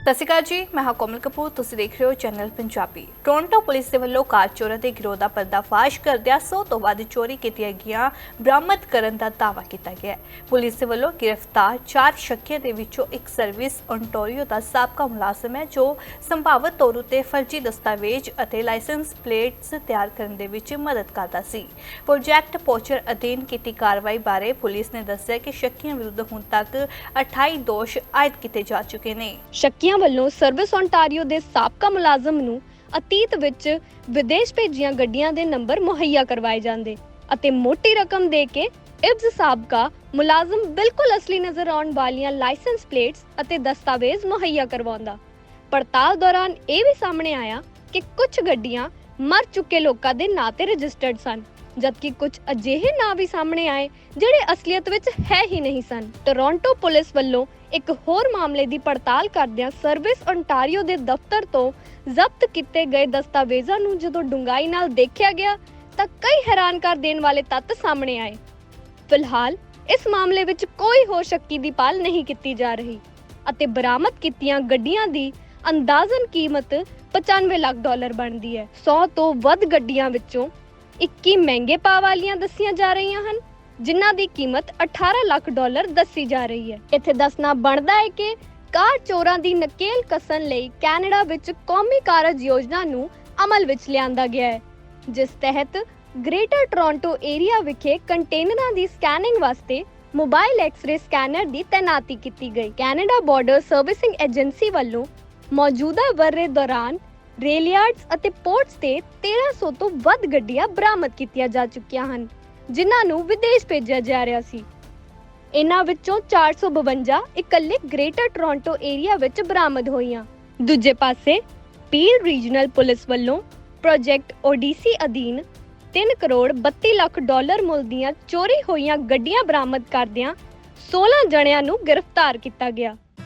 ਸਤਿ ਸ਼੍ਰੀ ਅਕਾਲ ਜੀ, ਮੈਂ ਹਾਂ ਕੋਮਲ ਕਪੂਰ, ਤੁਸੀਂ ਦੇਖ ਰਹੇ ਹੋ ਚੈਨਲ ਪੰਜਾਬੀ। ਟੋਰਾਂਟੋ ਪੁਲਿਸ ਦੇ ਵੱਲੋਂ ਕਾਰ ਚੋਰਾਂ ਦੇ ਗਿਰੋਹ ਦਾ ਪਰਦਾਫਾਸ਼ ਕਰਦਿਆਂ 100 ਤੋਂ ਵੱਧ ਚੋਰੀ ਕੀਤੀਆਂ ਗਈਆਂ, ਬਰਾਮਦ ਕਰਨ ਦਾ ਦਾਅਵਾ ਕੀਤਾ ਗਿਆ ਹੈ। ਪੁਲਿਸ ਦੇ ਵੱਲੋਂ ਗ੍ਰਿਫਤਾਰ ਚਾਰ ਸ਼ੱਕੀਆਂ ਦੇ ਵਿੱਚੋਂ ਇੱਕ ਸਰਵਿਸ ontario ਦਾ ਸਾਬਕਾ ਮੁਲਾਜ਼ਮ ਹੈ, ਜੋ ਸੰਭਾਵਤ ਤੌਰ ਉਤੇ ਫਰਜ਼ੀ ਦਸਤਾਵੇਜ਼ ਅਤੇ ਲਾਇਸੈਂਸ ਪਲੇਟਸ ਤਿਆਰ ਕਰਨ ਦੇ ਵਿੱਚ ਮਦਦ ਕਰਦਾ ਸੀ। ਪ੍ਰੋਜੈਕਟ ਪੋਚਰ ਅਧੀਨ ਕੀਤੀ ਕਾਰਵਾਈ ਬਾਰੇ ਪੁਲਿਸ ਨੇ ਦੱਸਿਆ ਕਿ ਸ਼ੱਕੀਆਂ ਵਿਰੁੱਧ ਹੁਣ ਤੱਕ 28 ਦੋਸ਼ ਆਇਦ ਕੀਤੇ ਜਾ ਚੁੱਕੇ ਨੇ। ਸ਼ੱਕੀਆਂ ਵੱਲੋਂ ਸਰਵਿਸ ontario ਦੇ ਸਾਬਕਾ ਮੁਲਾਜ਼ਮ ਨੂੰ ਅਤੀਤ ਵਿੱਚ ਵਿਦੇਸ਼ ਭੇਜੀਆਂ ਗੱਡੀਆਂ ਦੇ ਨੰਬਰ ਮੁਹੱਈਆ ਕਰਵਾਏ ਜਾਂਦੇ ਅਤੇ ਮੋਟੀ ਰਕਮ ਦੇ ਕੇ ਇਬਜ਼ ਸਾਬਕਾ ਮੁਲਾਜ਼ਮ ਬਿਲਕੁਲ ਅਸਲੀ ਨਜ਼ਰ ਆਉਣ ਵਾਲੀਆਂ ਲਾਇਸੈਂਸ ਪਲੇਟਸ ਅਤੇ ਦਸਤਾਵੇਜ਼ ਮੁਹੱਈਆ ਕਰਵਾਉਂਦਾ। ਪੜਤਾਲ ਦੌਰਾਨ ਇਹ ਵੀ ਸਾਹਮਣੇ ਆਇਆ ਕਿ ਕੁਝ ਗੱਡੀਆਂ ਮਰ ਚੁੱਕੇ ਲੋਕਾਂ ਦੇ ਨਾਂ ਤੇ ਰਜਿਸਟਰਡ ਸਨ, ਜਦਕਿ ਕੁਝ ਅਜਿਹੇ ਨਾਂ ਵੀ ਸਾਹਮਣੇ ਆਏ, ਜਿਹੜੇ ਅਸਲੀਅਤ ਵਿੱਚ ਹੈ ਹੀ ਨਹੀਂ ਸਨ। ਟੋਰਾਂਟੋ ਪੁਲਿਸ ਵੱਲੋਂ ਇੱਕ ਹੋਰ ਮਾਮਲੇ ਦੀ ਪੜਤਾਲ ਕਰਦਿਆਂ ਸਰਵਿਸ ontario ਦੇ ਦਫ਼ਤਰ ਤੋਂ ਜ਼ਬਤ ਕੀਤੇ ਗਏ ਦਸਤਾਵੇਜ਼ਾਂ ਨੂੰ ਜਦੋਂ ਡੂੰਘਾਈ ਨਾਲ ਦੇਖਿਆ ਗਿਆ, ਤਾਂ ਕਈ ਹੈਰਾਨ ਕਰ ਦੇਣ ਵਾਲੇ ਤੱਤ ਸਾਹਮਣੇ ਆਏ। ਫਿਲਹਾਲ, ਇਸ ਮਾਮਲੇ ਵਿੱਚ ਕੋਈ ਹੋਰ ਸ਼ੱਕੀ ਦੀ ਪਾਲ ਨਹੀਂ ਕੀਤੀ ਜਾ ਰਹੀ, ਅਤੇ ਬਰਾਮਦ ਕੀਤੀਆਂ ਗੱਡੀਆਂ ਦੀ ਅੰਦਾਜ਼ਨ ਕੀਮਤ 95 ਲੱਖ ਡਾਲਰ ਬਣਦੀ ਹੈ। 100 ਤੋਂ ਵੱਧ ਗੱਡੀਆਂ ਵਿੱਚੋਂ 21 ਮਹਿੰਗੇ ਭਾਅ ਵਾਲੀਆਂ ਦੱਸੀਆਂ ਜਾ ਰਹੀਆਂ ਹਨ, ਜਿਨ੍ਹਾਂ ਦੀ ਕੀਮਤ 18 ਲੱਖ ਡਾਲਰ ਦੱਸੀ ਜਾ ਰਹੀ ਹੈ। ਇੱਥੇ ਦੱਸਣਾ ਬਣਦਾ ਹੈ ਕਿ ਕਾਰ ਚੋਰਾਂ ਦੀ ਨਕੇਲ ਕਸਣ ਲਈ ਕੈਨੇਡਾ ਵਿੱਚ ਕੌਮੀ ਕਾਰਜ ਯੋਜਨਾ ਨੂੰ ਅਮਲ ਵਿੱਚ ਲਿਆਂਦਾ ਗਿਆ ਹੈ, ਜਿਸ ਤਹਿਤ ਗ੍ਰੇਟਰ ਟੋਰਾਂਟੋ ਏਰੀਆ ਵਿਖੇ ਕੰਟੇਨਰਾਂ ਦੀ ਸਕੈਨਿੰਗ ਵਾਸਤੇ ਮੋਬਾਈਲ ਐਕਸ-ਰੇ ਸਕੈਨਰ ਦੀ ਤੈਨਾਤੀ ਕੀਤੀ ਗਈ। ਕੈਨੇਡਾ ਬਾਰਡਰ ਸਰਵਿਸਿੰਗ ਏਜੰਸੀ ਵੱਲੋਂ ਮੌਜੂਦਾ ਵਰ੍ਹੇ ਦੌਰਾਨ ਰੇਲ ਯਾਰਡਸ ਅਤੇ ਪੋਰਟਸ ਤੇ 1300 ਤੋਂ ਵੱਧ ਗੱਡੀਆਂ ਬਰਾਮਦ ਕੀਤੀਆਂ ਜਾ ਚੁੱਕੀਆਂ ਹਨ, ਜਿਨ੍ਹਾਂ ਨੂੰ ਵਿਦੇਸ਼ ਭੇਜਿਆ ਜਾ ਰਿਹਾ ਸੀ। ਇਨ੍ਹਾਂ ਵਿੱਚੋਂ 452 ਇਕੱਲੇ ਗ੍ਰੇਟਰ ਟੋਰਾਂਟੋ ਏਰੀਆ ਵਿੱਚ ਬਰਾਮਦ ਹੋਈਆਂ। ਦੂਜੇ ਪਾਸੇ, ਪੀਰ ਰੀਜਨਲ ਪੁਲਿਸ ਵੱਲੋਂ ਪ੍ਰੋਜੈਕਟ ਓਡੀਸੀ ਅਧੀਨ 3 ਕਰੋੜ 32 ਲੱਖ ਡਾਲਰ ਮੁੱਲ ਦੀਆਂ ਚੋਰੀ ਹੋਈਆਂ ਗੱਡੀਆਂ ਬਰਾਮਦ ਕਰਦਿਆਂ 16 ਜਣਿਆਂ ਨੂੰ ਗ੍ਰਿਫਤਾਰ ਕੀਤਾ ਗਿਆ।